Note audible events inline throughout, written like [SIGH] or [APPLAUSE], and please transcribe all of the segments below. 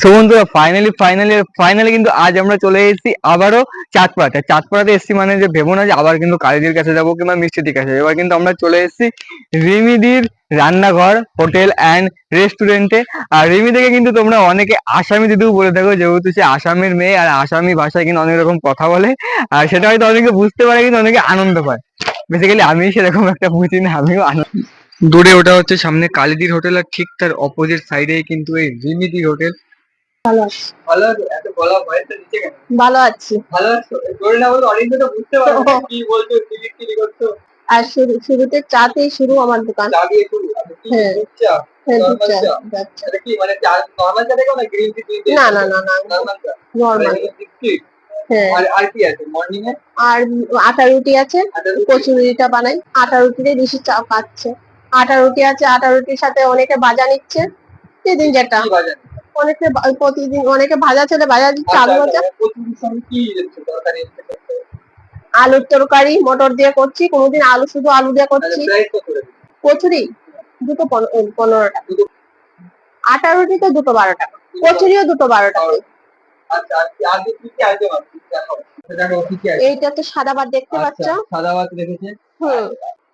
So বন্ধুরা finally finally finally কিন্তু আজ আমরা চলে এসেছি আবারও চাঁদপাড়াতে। চাঁদপাড়াতে এসেছি মানে যে ভেবো না যে আবার কিন্তু কালীদির কাছে যাব কিংবা মিষ্টিদির কাছে। এবার কিন্তু আমরা চলে এসেছি রিমিদির রান্নাঘর, হোটেল অ্যান্ড রেস্টুরেন্টে। আর রিমিদিকে কিন্তু তোমরা অনেকে আসামি দিদিও বলে থাকো, যেহেতু সে আসামের মেয়ে আর আসামি ভাষায় কিন্তু অনেক রকম কথা বলে। আর সেটা হয়তো অনেকে বুঝতে পারে, কিন্তু অনেকে আনন্দ পায়। বেসিক্যালি আমি সেরকম একটা বুঝি না, আমিও আনন্দ দূরে ওটা হচ্ছে সামনে কালীদির হোটেল, আর ঠিক তার অপোজিট সাইডেই কিন্তু এই রিমিদির হোটেল। ভালো আছি। ভালো আছো এত গলা ভয়েসটা নিচে কেন? ভালো আছি। ভালো আছো? জোরে না বলতে অনেকে তো বুঝতে পারবে না কি বলছো করছ। আর শুরু শুরুতে শুরু আমার দোকান। চা দিয়ে শুরু আচ্ছা, হ্যাঁ। চা দুধ চা, চা? এটা কি মানে চা নরমাল চা দেখো না গ্রিন টি টি না না না না নরমাল চা। নর্মাল বিস্কিট আর আর কি আছে? মর্নিং এ? আর আটা রুটি আছে? কচুরিটা বানাই। আটা রুটিতে বেশি চা পাচ্ছে। আটা রুটি আছে আটা রুটির সাথে অনেকে বাজা নিচ্ছে। যেদিন যেটা। অনেকে প্রতিদিন অনেকে ভাজা ছেলে ভাজা দিচ্ছে আলু ভাজা। আলুর তরকারি মটর দিয়ে করছি কোনোদিন আলু শুধু আলু দিয়ে আচ্ছা করছি। কচুরি দুটো পন- পনেরো টাকা দুটো- আটা রুটি তো দুটো বারো টাকা কচুরিও দুটো বারো টাকা আচ্ছা আছে? এইটা তো সাদা ভাত দেখতে পাচ্ছ? আচ্ছা সাদা ভাত রেখেছে? হুম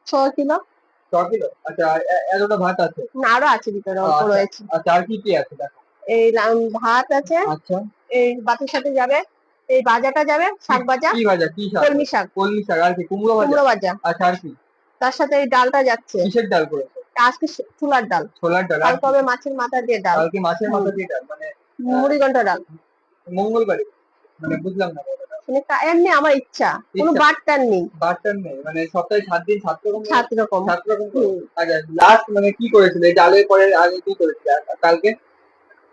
ছ কিলো। ছ কিলো? আচ্ছা এতটা ভাত আছে? না, আরও আছে ভিতরে অল্প আচ্ছা, রয়েছে। আচ্ছা আর কি কি আছে? দেখো। এই ভাত আছে। আচ্ছা। এই ভাতের সাথে যাবে। এই ভাজাটা যাবে শাক ভাজা। কি ভাজা? কি শাক? কলমি শাক। কলমি শাক আর কি কুমড়ো ভাজা? কুমড়ো ভাজা। আচ্ছা আর কি? তার সাথে এই ডালটা যাচ্ছে। কিসের ডাল করেছ? আজকে ছোলার ডাল। ছোলার ডাল আর হবে মাছের মাথা দিয়ে ডাল। কালকে মাছের মাথা দিয়ে ডাল মানে মুড়ি ঘণ্টা ডাল। মঙ্গলবারে। মানে বুঝলাম না মানে এমনি আমার ইচ্ছা। কোনো। বাটটার নেই। বারটার নেই। মানে সপ্তাহে সাত দিন সাত রকম সাত রকম। সাত রকম আচ্ছা লাস্ট মানে কি করেছিল? এই ডালের পরে আগে কি করেছিল? কালকে?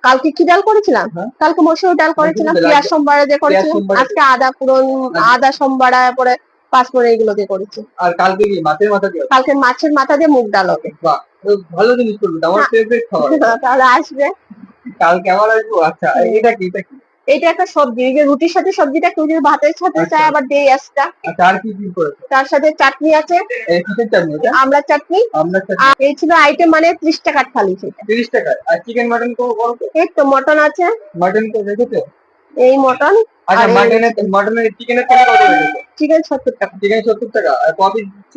কালকে কি ডাল করেছিলাম? হ্যাঁ। কালকে মসুর ডাল করেছিলাম পেঁয়াজ সোমবারে দিয়ে করেছিলাম আজকে আদা পুরন আচ্ছা। আদা সোমবারে পরে পাঁচফোড়ন এগুলো দিয়ে করেছি। আর কালকে কি মাছের মাথা দিয়ে কালকে মাছের মাথা দিয়ে মুগ ডাল হবে। ভালো জিনিস করবে আমার হ্যাঁ। ফেভারিট খাবার। [LAUGHS] তাহলে আসবে। কালকে আবার আসব? আচ্ছা এটা কি এটা কি? এটা একটা সবজি এই যে রুটির সাথে সবজিটা কেউ যদি ভাতের সাথে আচ্ছা। চায় আবার দেই একটা আচ্ছা আর কি কি করেছ? তার সাথে চাটনি আছে। এই কিসের চাটনি এটা? আমরা চাটনি। আমরা আর এই ছিল আইটেম মানে ত্রিশ টাকার থালি সেটা। তিরিশ টাকা আর চিকেন মাটন তো? এই তো মটন আছে। মাটন তো রেখেছো? এই মটন আচ্ছা মাটনের মাটনের চিকেনের টাকা কত রেখেছো? চিকেন সত্তর টাকা। চিকেন সত্তর টাকা। আর ক পিস দিচ্ছ?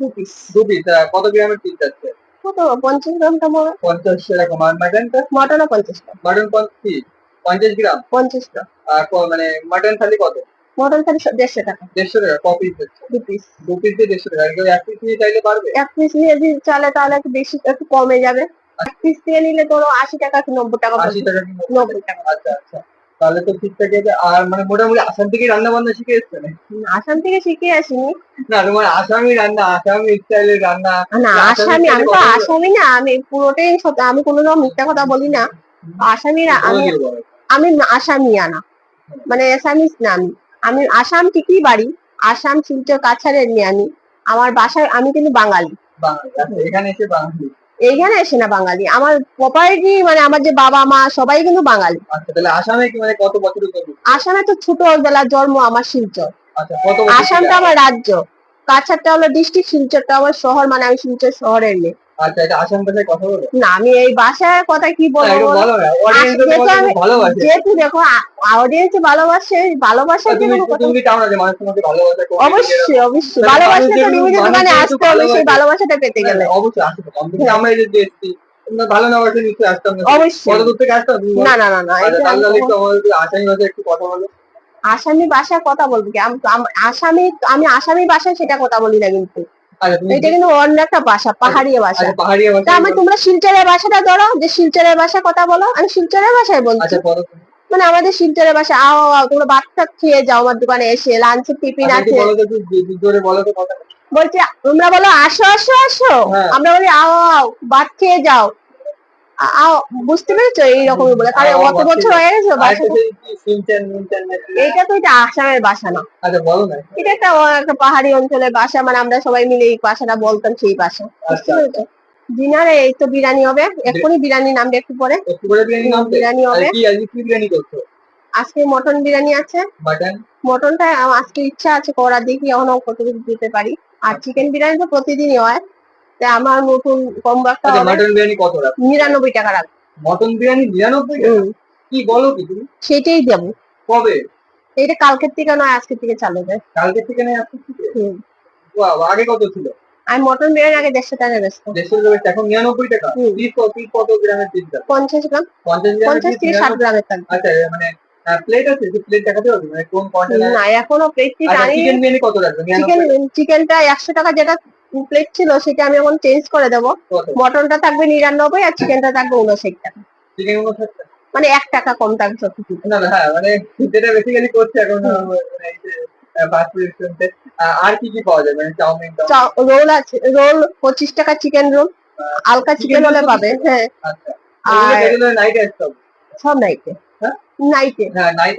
দু পিস দু পিস কত গ্রামের পিস যাচ্ছে? কত? পঞ্চাশ গ্রাম তো পঞ্চাশ এরকম। আর মাটনটা মটনও পঞ্চাশ টাকা। মাটন কি পঞ্চাশ গ্রাম? পঞ্চাশ টাকা আর মানে মাটন থালি কত? মটন থালি দেড়শো টাকা। দেড়শো টাকা ক পিস দু পিস দু পিস দিয়ে দেড়শো টাকা কেউ এক পিস নিয়ে চাইলে পারবে? এক পিস নিয়ে যদি চলে তাহলে একটু বেশি একটু কমে যাবে। এক পিস দিয়ে নিলে ধরো আশি টাকা কি নব্বই টাকা আশি টাকা কি নব্বই টাকা। আচ্ছা আচ্ছা। তাহলে তো ঠিকঠাক আছে আর মানে মোটামুটি আসাম থেকে রান্না বান্না শিখে এসছে না আসাম থেকে শিখে আসিনি। না তোমার আসামি রান্না আসামি স্টাইলের রান্না। না আসামি আমি তো আসামি না আমি পুরোটাই আমি কোনো রকম মিথ্যা কথা বলি না। আসামি আমি। আমি আসামিয়া না। মানে আসামিস না আমি। আমি আসাম ঠিকই বাড়ি আসাম শিলচর কাছাড়ের নিয়ে আমি আমার বাসায় আমি কিন্তু বাঙালি। আচ্ছা, এখানে এসে এইখানে এসে না বাঙালি। আমার প্রপারিটি মানে আমার যে বাবা মা সবাই কিন্তু বাঙালি। আচ্ছা আসামে মানে কত বছর আসামে তো ছোটবেলা জন্ম আমার শিলচর। আচ্ছা আসামটা আমার রাজ্য। কাছাড়টা হলো ডিস্ট্রিক্ট শিলচরটা আমার শহর মানে আমি শিলচর শহরের মেয়ে। আচ্ছা এটা আসাম ভাষায় কথা বলো। না আমি এই বাসায় কথা কি না, বলব বলো? বলো না অডিয়েন্স তো যেহেতু তোমাকে আমি- খুব ভালোবাসে। যেহেতু দেখো অডিয়েন্স ভালোবাসে ভালোবাসা তুমি তুমি চাও না যে মানুষ তোমাকে ভালোবাসে অবশ্যই অবশ্যই। তাহলে তো মানুষের দোকানে একটু আসতে হবে সেই ভালোবাসাটা পেতে গেলে। অবশ্যই আসতে কম আমরা এই যে যে এসেছি ভালো না বাসে নিশ্চয়ই আসতাম অবশ্যই। কত দূর থেকে আসতাম না না না না আচ্ছা, তাহলে একটু আমাদের আসামি ভাষায় একটু কথা বলো। আসামি ভাষায় কথা বলব কি? আসামি আমি আসামি ভাষায় সেটা কথা বলি না কিন্তু। এটা কিন্তু অন্য একটা ভাষা পাহাড়িয়া ভাষা। আচ্ছা তা আমি তোমরা শিলচরের ভাষাটা ধরো যে শিলচরের ভাষা কথা বলো আমি শিলচরের ভাষায় বলছি। আচ্ছা। মানে আমাদের শিলচরের ভাষা আও আও তোমরা বাচ্চা খেয়ে যাও আমার দোকানে এসে লাঞ্চ টিফিন আচ্ছা, আছে। বলছি তোমরা বলো আসো আসো আসো। হ্যাঁ। আমরা বলি আও আও ভাত খেয়ে যাও। বুঝতে পেরেছ এইরকমই বলে? কারণ অত বছর হয়ে গেছে? এইটা তো এটা আসামের ভাষা না। আচ্ছা এটা একটা একটা পাহাড়ি অঞ্চলের বাসা মানে আমরা সবাই মিলে এই বাসাটা বলতাম সেই ভাষা আচ্ছা ডিনারে এই তো বিরিয়ানি হবে। এক্ষুনি বিরিয়ানি নামবে একটু পরে। বিরিয়ানি হবে। আজকে মটন বিরিয়ানি আছে। মটনটা আজকে ইচ্ছা আছে করা দেখি এখনও কতটুকু দিতে পারি। আর চিকেন বিরিয়ানি তো প্রতিদিনই হয়। আমার নতুন কম একটা আচ্ছা মাটন বিরিয়ানি কত রাখো নিরানব্বই টাকা রাখব। মটন বিরিয়ানি নিরানব্বই টাকা? কি বলো কি তুমি? সেটাই দেবো। কবে? এটা কালকের থেকে নয় আজকের থেকে চালু হবে। কালকের থেকে নেই আজকে থেকে। Wow, আগে কত ছিল? আমি মটন বিরিয়ানি আগে দেড়শো টাকা বেচতো দেড়শো গ্রামের এখন নিরানব্বই টাকা। পিস কত পিস কত গ্রামের পিস পঞ্চাশ গ্রাম? পঞ্চাশ থেকে ষাট গ্রামের থাকবে আচ্ছা মানে প্লেট আছে? যে প্লেট দেখাতে পারবে মানে কোন কন্টেনার না এখনও প্লেট আচ্ছা আনি চিকেন বিরিয়ানি কত রাখবে চিকেন চিকেনটা একশো টাকা যেটা প্লেট ছিল সেটা আমি এখন চেঞ্জ করে দেবো। মটনটা থাকবে নিরানব্বই আর চিকেনটা থাকবে উনষাট টাকা? মানে এক টাকা কম থাকবে সব না না হ্যাঁ মানে যেটা বেসিক্যালি করছে এখন মানে আর কি কি পাওয়া যায়? মানে চাউমিন রোল আছে রোল পঁচিশ টাকা চিকেন রোল হালকা চিকেন হলে পাবে হ্যাঁ। আচ্ছা। আর নাইট সব? নাইটে হ্যাঁ? নাইটে হ্যাঁ নাইট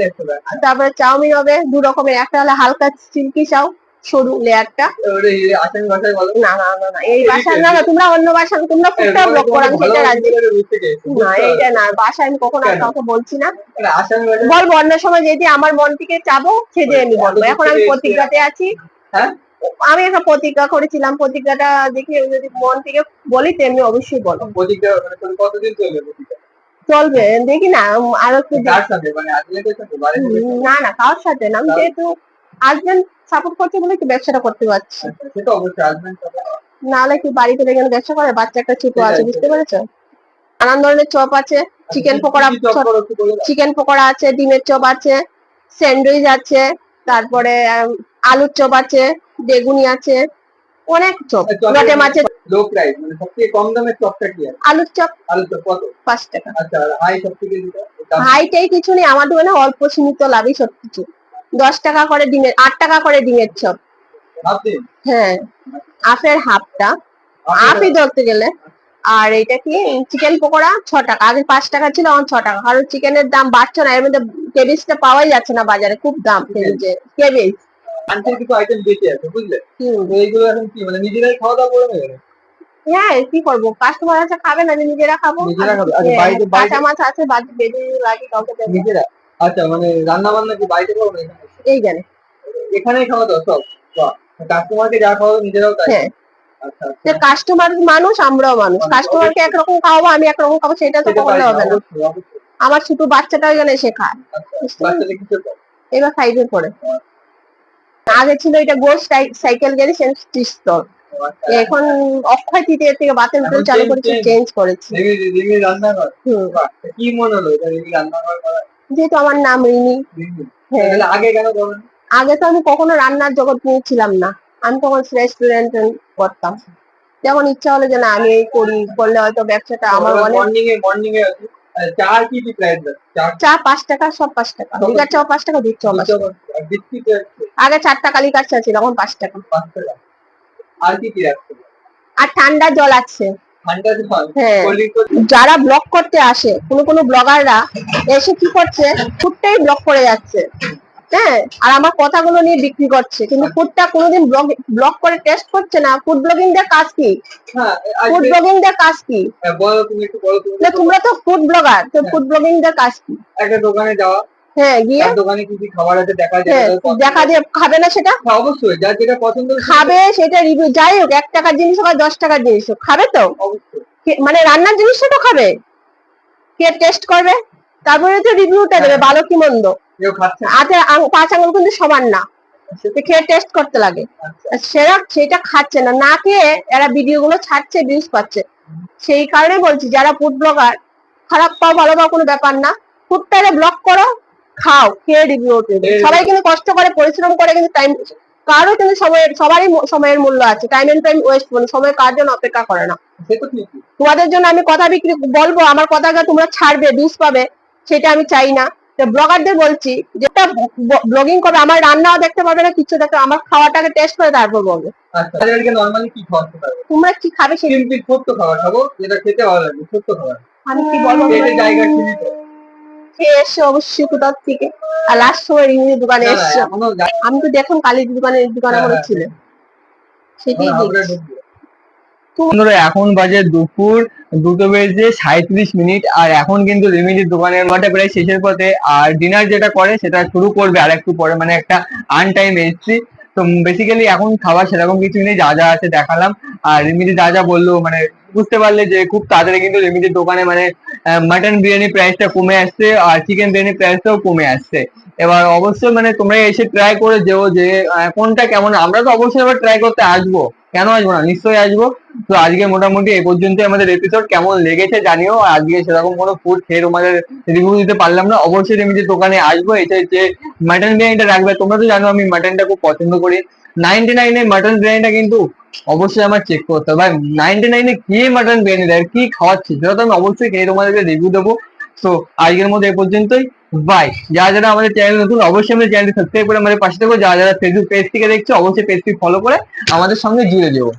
তারপরে চাউমিন হবে দু রকমের একটা হলে হালকা সিল্কি চাও সরু লেয়ারটা। না না না না এই বাসা না না তোমরা অন্য বাসা তোমরা ফুটটা ব্লক করো আমি সেটা রাজি। না এইটা না বাসা আমি কখনো আর কাউকে বলছি না। বলব অন্য সময় যদি আমার মন থেকে চাবো সেটা আমি বলব। এখন আমি প্রতিজ্ঞাতে আছি। হ্যাঁ? আমি একটা প্রতিজ্ঞা করেছিলাম প্রতিজ্ঞাটা দেখে যদি মন থেকে বলি তেমনি অবশ্যই বলো। প্রতিজ্ঞা মানে কতদিন চলবে চলবে দেখি না আরও একটু। কার মানে না না কারোর সাথে না আমি যেহেতু হাজবেন্ড সাপোর্ট করছে বলে কি ব্যবসাটা করতে পারছি? আচ্ছা, সে তো অবশ্যই হাজবেন্ড নাহলে কি বাড়িতে রেখে ব্যবসা করে? বাচ্চা একটা ছোট আছে বুঝতে পেরেছ? নানান ধরনের চপ আছে চিকেন পকোড়া বলে দাও। চিকেন পকোড়া আছে ডিমের চপ আছে স্যান্ডউইচ আছে তারপরে আলুর চপ আছে বেগুনি আছে অনেক চপ। চপের লটে মাছের লো প্রাইস মানে সবথেকে কম দামের চপটা কি আছে? আলুর চপ। আলু চপ কত? পাঁচ টাকা। আচ্ছা হাই হাইটাই কিছু নেই আমার দোকানে অল্প সীমিত লাভই সব কিছু দশ টাকা করে ডিমের আট টাকা করে ডিমের চপ। হ্যাঁ হাফের হাফটা। হাফই ধরতে গেলে। আর এটা কি চিকেন পকোড়া? ছ টাকা। আগে পাঁচ টাকা ছিল এখন ছ টাকা। কারণ চিকেনের দাম বাড়ছে না এর মধ্যে কেবিজটা পাওয়াই যাচ্ছে না বাজারে খুব দাম। কেবিজে কিছু আইটেম বেশি আছে বুঝলে? এইগুলো এখন কি মানে নিজেরাই খাওয়া দাওয়া করে নেবে? হ্যাঁ কি করব? কাস্টমার আছে খাবে না নিজেরা খাব? নিজেরা খাবে। আচ্ছা, হ্যাঁ, কাঁচা মাছ আছে বাদ বেঁধে লাগে কাউকে দেবো নিজেরা? আচ্ছা মানে রান্না বান্না কি বাড়িতে করো না এখানেই খাওয়া দাওয়া সব? কাস্টমারকে যা খাওয়াবো নিজেরাও তাই? হ্যাঁ। আচ্ছা কাস্টমার মানুষ আমরাও মানুষ। কাস্টমারকে একরকম খাওয়াবো আমি একরকম খাব সেটা তো কখনো হবে না। আমার ছোট বাচ্চাটা ওইখানে শেখায় আচ্ছা, এবার ফাইভে পড়ে। আগে ছিল এটা গোস সাইকেল গেলে স্টোর আচ্ছা, এখন অক্ষয় তৃতীয় থেকে বাতের হোটেল চালু করেছে চেঞ্জ করেছি। কি মনে হলো? রান্নাঘর করা। যেহেতু আমার নাম রিনি হ্যাঁ। আগে কেন আগে তো আমি কখনো রান্নার জগৎ নিয়ে ছিলাম না। আমি তখন রেস্টুরেন্ট করতাম যেমন ইচ্ছা হলো যে না আমি এই করি করলে হয়তো ব্যবসাটা আমার অনেক মর্নিং এ মর্নিং এ আছে। কি কি প্রাইস চা চা পাঁচ টাকা সব পাঁচ টাকা। লিকার চা পাঁচ টাকা দুধ চা পাঁচ টাকা। আগে চার টাকা। লিকার চা ছিল এখন পাঁচ টাকা। পাঁচ টাকা। আর কি কি রাখছে আর ঠান্ডা জল আছে। হ্যাঁ। যারা ব্লগ করতে আসে কোনো কোনো ব্লগাররা এসে কি করছে? ফুডটাই ব্লগ করে যাচ্ছে। হ্যাঁ আর আমার কথাগুলো নিয়ে বিক্রি করছে। কিন্তু ফুডটা কোনোদিন ব্লগ ব্লগ করে টেস্ট করছে না। ফুড ব্লগিং দের কাজ কি? হ্যাঁ ফুড ব্লগিং দের কাজ কি? হ্যাঁ, না তোমরা তো ফুড ব্লগার তো। ফুড ব্লগিং দের কাজ কি? একটা দোকানে যাওয়া। হ্যাঁ গিয়ে দোকানে কি কি খাবার আছে দেখা যায় হ্যাঁ। দেখা দিয়ে খাবে না সেটা? হ্যাঁ, অবশ্যই যার যেটা পছন্দ খাবে সেটা রিভিউ যাই হোক এক টাকার জিনিস হোক আর দশ টাকার জিনিস হোক খাবে তো? মানে রান্নার জিনিসটা তো খাবে। কে টেস্ট করবে? তারপরে তো রিভিউটা দেবে হ্যাঁ। ভালো কি মন্দ। আঙ- পাঁচ আঙুল কিন্তু সমান না। খেয়ে টেস্ট করতে লাগে। আচ্ছা, আর সেরা সেটা খাচ্ছে না। না খেয়ে এরা ভিডিও গুলো ছাড়ছে ভিউজ পাচ্ছে। সেই কারণে বলছি যারা ফুড ব্লগার খারাপ পাও ভালো পাও কোনো ব্যাপার না। ফুডটারে ব্লক করো খাও খেয়ে রিভিউ সবাই কিন্তু কষ্ট করে পরিশ্রম করে কিন্তু টাইম কারও কিন্তু সময়ের সবারই সময়ের মূল্য আছে। টাইম এন্ড টাইম ওয়েস্ট মানে সময় কার জন্য অপেক্ষা করে না। তোমাদের জন্য আমি কথা বিক্রি বলব আমার কথাটা তোমরা ছাড়বে ভিউজ পাবে সেটা আমি চাই না। ব্লগারদের বলছি যেটা ব্লগিং করবে আমার রান্নাও দেখতে পারবে না কিছু দেখতে আমার খাওয়াটাকে টেস্ট করে তারপর বলবে। আচ্ছা তোমরা কি খাবে সেটা ছোট্ট খাবার খাব যেটা খেতে ভালো ছোট্ট খাবার। আমি কি বলব? খেয়ে এসছো অবশ্যই কোথাও থেকে? আর লাস্ট সময় রিমির দোকানে এসছো আমি তো দেখুন কালীর দোকানে দোকানে করে হ্যাঁ। ছিল সেটাই দেখছি। বন্ধুরা এখন বাজে দুপুর দুটো বেজে সাঁত্রিশ মিনিট আর এখন কিন্তু রেমিডির দোকানের মাঠে প্রায় শেষের পথে। আর ডিনার যেটা করে সেটা শুরু করবে আর একটু পরে মানে একটা আন টাইম এসছি তো বেসিক্যালি এখন খাবার সেরকম কিছু নেই, যা যা আছে দেখালাম। আর রিমিদি যা যা বলল মানে বুঝতে পারলে যে খুব তাড়াতাড়ি কিন্তু রিমিদির দোকানে মানে মাটন বিরিয়ানি প্রাইসটা কমে আসছে, আর চিকেন বিরিয়ানি প্রাইসটাও কমে আসছে। এবার অবশ্যই মানে তোমরা এসে ট্রাই করে যেও যে কোনটা কেমন। আমরা তো অবশ্যই এবার ট্রাই করতে আসব। কেন আসব না? নিশ্চয়ই আসব। তো আজকে মোটামুটি এই পর্যন্ত আমাদের এপিসোড কেমন লেগেছে জানিও। আজকে সেরকম কোনো ফুড খেয়ে তোমাদের রিভিউ দিতে পারলাম না। অবশ্যই আমি যে দোকানে আসব, এটা যে মাটন বিরিয়ানিটা রাখবে। তোমরা তো জানো আমি মাটনটা খুব পছন্দ করি। নাইনটি নাইনে মাটন বিরিয়ানিটা কিন্তু অবশ্যই আমার চেক করতে হবে। ভাই নাইনটি নাইনে কি মাটন বিরিয়ানি দেয়? কি খাওয়াচ্ছি? সেটা তো আমি অবশ্যই খেয়ে তোমাদেরকে রিভিউ দেবো। তো আজকের মধ্যে এ পর্যন্তই। বাই যারা যারা আমাদের চ্যানেল নতুন, অবশ্যই আমাদের চ্যানেলটি সাবস্ক্রাইব করে আমাদের পাশে থাকো। যারা যারা ফেসবুক পেজ থেকে দেখছ, অবশ্যই পেজটি ফলো করে আমাদের সঙ্গে জুড়ে যেও।